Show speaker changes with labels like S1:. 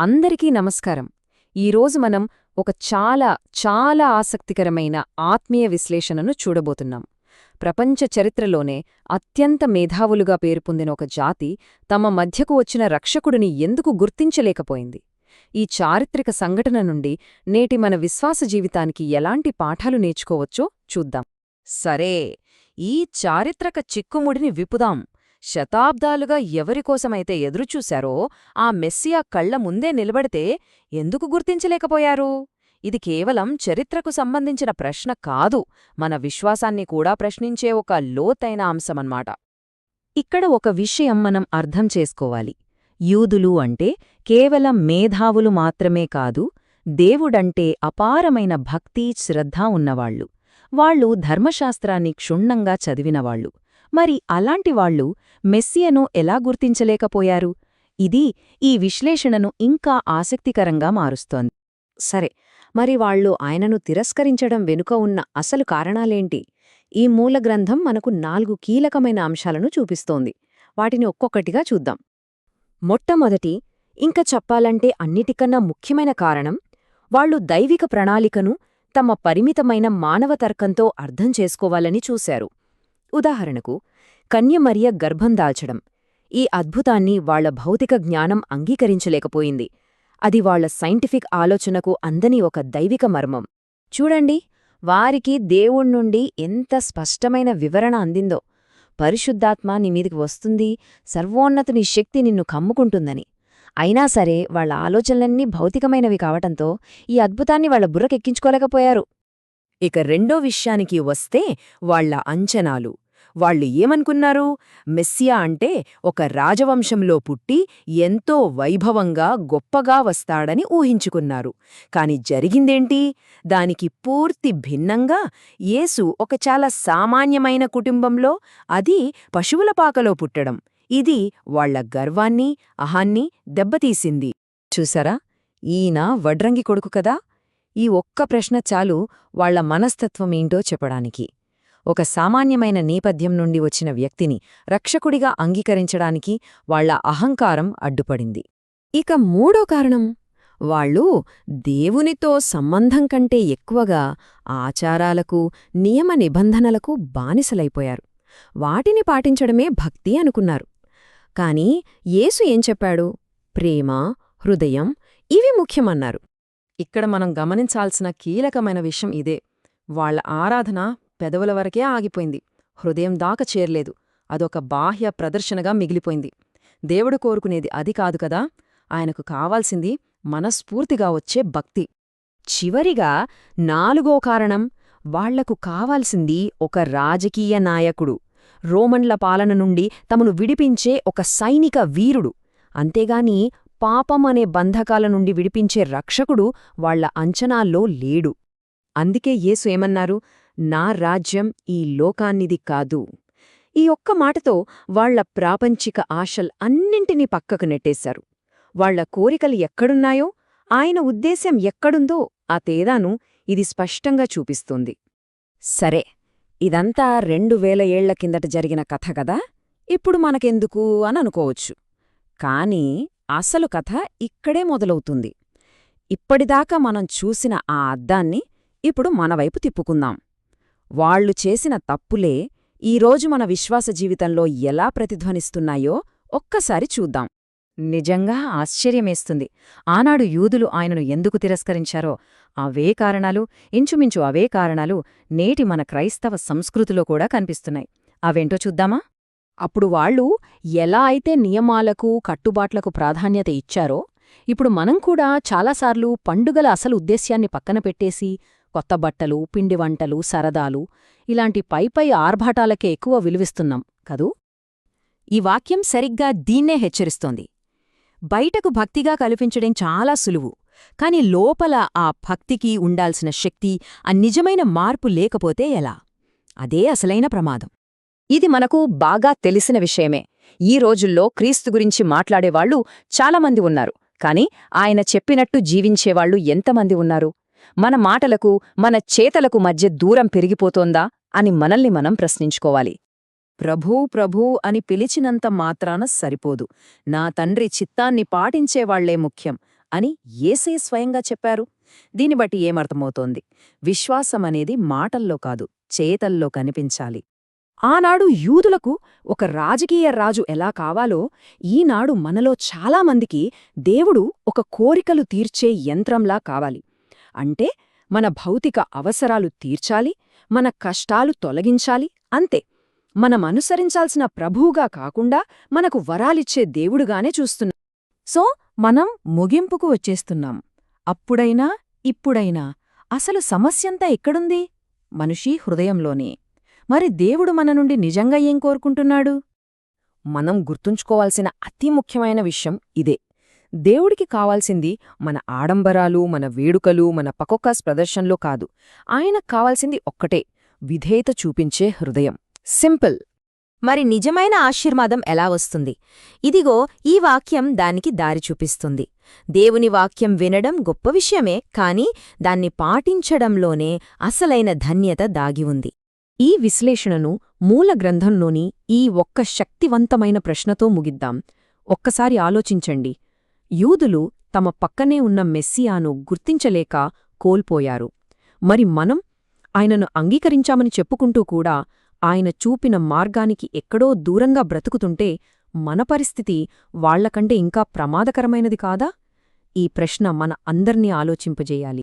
S1: అందరికీ నమస్కారం. ఈరోజు మనం ఒక చాలా చాలా ఆసక్తికరమైన ఆత్మీయ విశ్లేషణను చూడబోతున్నాం. ప్రపంచ చరిత్రలోనే అత్యంత మేధావులుగా పేరు పొందిన ఒక జాతి తమ మధ్యకు వచ్చిన రక్షకుడిని ఎందుకు గుర్తించలేకపోయింది? ఈ చారిత్రక సంఘటన నుండి నేటి మన విశ్వాస జీవితానికి ఎలాంటి పాఠాలు నేర్చుకోవచ్చో చూద్దాం. సరే ఈ చారిత్రక చిక్కుముడిని విపుదాం శతాబ్దాలుగా ఎవరికోసమైతే ఎదురుచూశారో ఆ మెస్సియా కళ్ళ ముందే నిలబడితే ఎందుకు గుర్తించలేకపోయారు? ఇది కేవలం చరిత్రకు సంబంధించిన ప్రశ్న కాదు మన విశ్వాసాన్ని కూడా ప్రశ్నించే ఒక లోతైన అంశమన్మాట. ఇక్కడ ఒక విషయం మనం అర్థం చేసుకోవాలి. యూదులు అంటే కేవలం మేధావులు మాత్రమే కాదు దేవుడంటే అపారమైన భక్తి శ్రద్ధ ఉన్నవాళ్ళు వాళ్ళు ధర్మశాస్త్రాన్ని క్షుణ్ణంగా చదివినవాళ్ళు మరి అలాంటి వాళ్ళు మెస్సియను ఎలా గుర్తించలేకపోయారు? ఇది ఈ విశ్లేషణను ఇంకా ఆసక్తికరంగా మారుస్తోంది. సరే మరి వాళ్ళు ఆయనను తిరస్కరించడం వెనుక ఉన్న అసలు కారణాలేంటి? ఈ మూల గ్రంథం మనకు నాలుగు కీలకమైన అంశాలను చూపిస్తోంది. వాటిని ఒక్కొక్కటిగా చూద్దాం. మొట్టమొదటి ఇంక చెప్పాలంటే అన్నిటికన్నా ముఖ్యమైన కారణం వాళ్ళు దైవిక ప్రణాళికను తమ పరిమితమైన మానవ తర్కంతో అర్థం చేసుకోవాలని చూశారు. ఉదాహరణకు కన్యమరియ గర్భం దాల్చడం. ఈ అద్భుతాన్ని వాళ్ళ భౌతిక జ్ఞానం అంగీకరించలేకపోయింది. అది వాళ్ళ సైంటిఫిక్ ఆలోచనకు అందని ఒక దైవిక మర్మం. చూడండి వారికి దేవుణ్ణుండి ఎంత స్పష్టమైన వివరణ అందిందో. పరిశుద్ధాత్మ నీ మీదికి వస్తుంది సర్వోన్నతుని శక్తి నిన్ను కమ్ముకుంటుందని. అయినా సరే వాళ్ళ ఆలోచనలన్నీ భౌతికమైనవి కావటంతో ఈ అద్భుతాన్ని వాళ్ళ బుర్రకెక్కించుకోలేకపోయారు. ఇక రెండో విషయానికి వస్తే వాళ్ళ అంచనాలు. వాళ్ళు ఏమనుకున్నారు? మెస్సియా అంటే ఒక రాజవంశంలో పుట్టి ఎంతో వైభవంగా గొప్పగా వస్తాడని ఊహించుకున్నారు. కాని జరిగిందేంటి? దానికి పూర్తి భిన్నంగా యేసు ఒక చాలా సామాన్యమైన కుటుంబంలో అది పశువుల పాకలో పుట్టడం. ఇది వాళ్ళ గర్వాన్ని అహాన్ని దెబ్బతీసింది. చూసారా? ఈయన వడ్రంగి కొడుకు కదా? ఈ ఒక్క ప్రశ్న చాలు వాళ్ళ మనస్తత్వమేంటో చెప్పడానికి. ఒక సామాన్యమైన నేపథ్యం నుండి వచ్చిన వ్యక్తిని రక్షకుడిగా అంగీకరించడానికి వాళ్ళ అహంకారం అడ్డుపడింది. ఇక మూడో కారణం వాళ్ళు దేవునితో సంబంధం కంటే ఎక్కువగా ఆచారాలకు నియమ నిబంధనలకు బానిసలైపోయారు. వాటిని పాటించడమే భక్తి అనుకున్నారు. కాని యేసు ఏం చెప్పాడు? ప్రేమ హృదయం ఇవి ముఖ్యమన్నారు. ఇక్కడ మనం గమనించాల్సిన కీలకమైన విషయం ఇదే. వాళ్ళ ఆరాధన పెదవుల వరకే ఆగిపోయింది. హృదయం దాకా చేరలేదు. అదొక బాహ్య ప్రదర్శనగా మిగిలిపోయింది. దేవుడు కోరుకునేది అది కాదు కదా? ఆయనకు కావాల్సింది మనస్ఫూర్తిగా వచ్చే భక్తి. చివరిగా నాలుగో కారణం వాళ్ళకు కావాల్సింది ఒక రాజకీయ నాయకుడు. రోమన్ల పాలన నుండి తమను విడిపించే ఒక సైనిక వీరుడు. అంతేగాని పాపం అనే బంధకాల నుండి విడిపించే రక్షకుడు వాళ్ళ అంచనాల్లో లేడు. అందుకే యేసు ఏమన్నారు? నా రాజ్యం ఈ లోకాన్నిది కాదు. ఈ ఒక్క మాటతో వాళ్ళ ప్రాపంచిక ఆశల్ అన్నింటినీ పక్కకు నెట్టేశారు. వాళ్ళ కోరికలు ఎక్కడున్నాయో ఆయన ఉద్దేశ్యం ఎక్కడుందో ఆ తేదాను ఇది స్పష్టంగా చూపిస్తుంది. సరే ఇదంతా రెండు వేల ఏళ్ళ కిందట జరిగిన కథ కదా? ఇప్పుడు మనకెందుకు అని అనుకోవచ్చు. కాని అసలు కథ ఇక్కడే మొదలవుతుంది. ఇప్పటిదాకా మనం చూసిన ఆ అద్దాన్ని ఇప్పుడు మనవైపు తిప్పుకుందాం. వాళ్ళు చేసిన తప్పులే ఈరోజు మన విశ్వాస జీవితంలో ఎలా ప్రతిధ్వనిస్తున్నాయో ఒక్కసారి చూద్దాం. నిజంగా ఆశ్చర్యమేస్తుంది. ఆనాడు యూదులు ఆయనను ఎందుకు తిరస్కరించారో? అవే కారణాలు ఇంచుమించు అవే కారణాలు నేటి మన క్రైస్తవ సంస్కృతిలో కూడా కనిపిస్తున్నాయి. అవేంటో చూద్దామా? అప్పుడు వాళ్ళు ఎలా అయితే నియమాలకు కట్టుబాట్లకు ప్రాధాన్యత ఇచ్చారో ఇప్పుడు మనం కూడా చాలాసార్లు పండుగల అసలు ఉద్దేశ్యాన్ని పక్కన పెట్టేసి కొత్త బట్టలు పిండి వంటలు సరదాలు ఇలాంటి పైపై ఆర్భాటాలకే ఎక్కువ విలువిస్తున్నాం కదూ? ఈ వాక్యం సరిగ్గా దీన్నే హెచ్చరిస్తోంది. బయటకు భక్తిగా కల్పించడం చాలా సులువు కాని లోపల ఆ భక్తికి ఉండాల్సిన శక్తి ఆ నిజమైన మార్పు లేకపోతే ఎలా? అదే అసలైన ప్రమాదం. ఇది మనకు బాగా తెలిసిన విషయమే. ఈ రోజుల్లో క్రీస్తు గురించి మాట్లాడేవాళ్ళు చాలామంది ఉన్నారు కాని ఆయన చెప్పినట్టు జీవించేవాళ్ళు ఎంతమంది ఉన్నారు? మన మాటలకు మన చేతలకు మధ్య దూరం పెరిగిపోతోందా అని మనల్ని మనం ప్రశ్నించుకోవాలి. ప్రభూ ప్రభూ అని పిలిచినంత మాత్రాన సరిపోదు. నా తండ్రి చిత్తాన్ని పాటించేవాళ్ళే ముఖ్యం
S2: అని ఏసే స్వయంగా చెప్పారు. దీని బట్టి ఏమర్థమవుతోంది? విశ్వాసం అనేది మాటల్లో కాదు చేతల్లో కనిపించాలి.
S1: ఆనాడు యూదులకు ఒక రాజకీయ రాజు ఎలా కావాలో ఈనాడు మనలో చాలామందికి దేవుడు ఒక కోరికలు తీర్చే యంత్రంలా కావాలి. అంటే మన భౌతిక అవసరాలు తీర్చాలి మన కష్టాలు తొలగించాలి అంతే. మనం అనుసరించాల్సిన ప్రభువుగా కాకుండా మనకు వరాలిచ్చే దేవుడుగానే చూస్తున్నాం. సో మనం ముగింపుకు వచ్చేస్తున్నాం. అప్పుడైనా ఇప్పుడైనా. అసలు సమస్యంతా ఎక్కడుంది? మనిషి హృదయంలోనే. మరి దేవుడు మన నుండి నిజంగా ఏం కోరుకుంటున్నాడు? మనం గుర్తుంచుకోవాల్సిన అతి ముఖ్యమైన విషయం ఇదే. దేవుడికి కావాల్సింది మన ఆడంబరాలు మన వేడుకలు మన పకొక్కాస్ ప్రదర్శనలో కాదు. ఆయనకు కావాల్సింది ఒక్కటే విధేయత చూపించే హృదయం. సింపుల్.
S3: మరి నిజమైన ఆశీర్వాదం ఎలా వస్తుంది? ఇదిగో ఈ వాక్యం దానికి దారి చూపిస్తుంది. దేవుని వాక్యం వినడం గొప్ప విషయమే కాని దాన్ని పాటించడంలోనే అసలైన ధన్యత దాగి ఉంది.
S1: ఈ విశ్లేషణను మూల గ్రంథంలోని ఈ ఒక్క శక్తివంతమైన ప్రశ్నతో ముగిద్దాం. ఒక్కసారి ఆలోచించండి. యూదులు తమ పక్కనే ఉన్న మెస్సియాను గుర్తించలేక కోల్పోయారు. మరి మనం? ఆయనను అంగీకరించామని చెప్పుకుంటూ కూడా ఆయన చూపిన మార్గానికి ఎక్కడో దూరంగా బ్రతుకుతుంటే మన పరిస్థితి వాళ్ళకంటే ఇంకా ప్రమాదకరమైనది కాదా? ఈ ప్రశ్న మన అందర్నీ ఆలోచింపజేయాలి.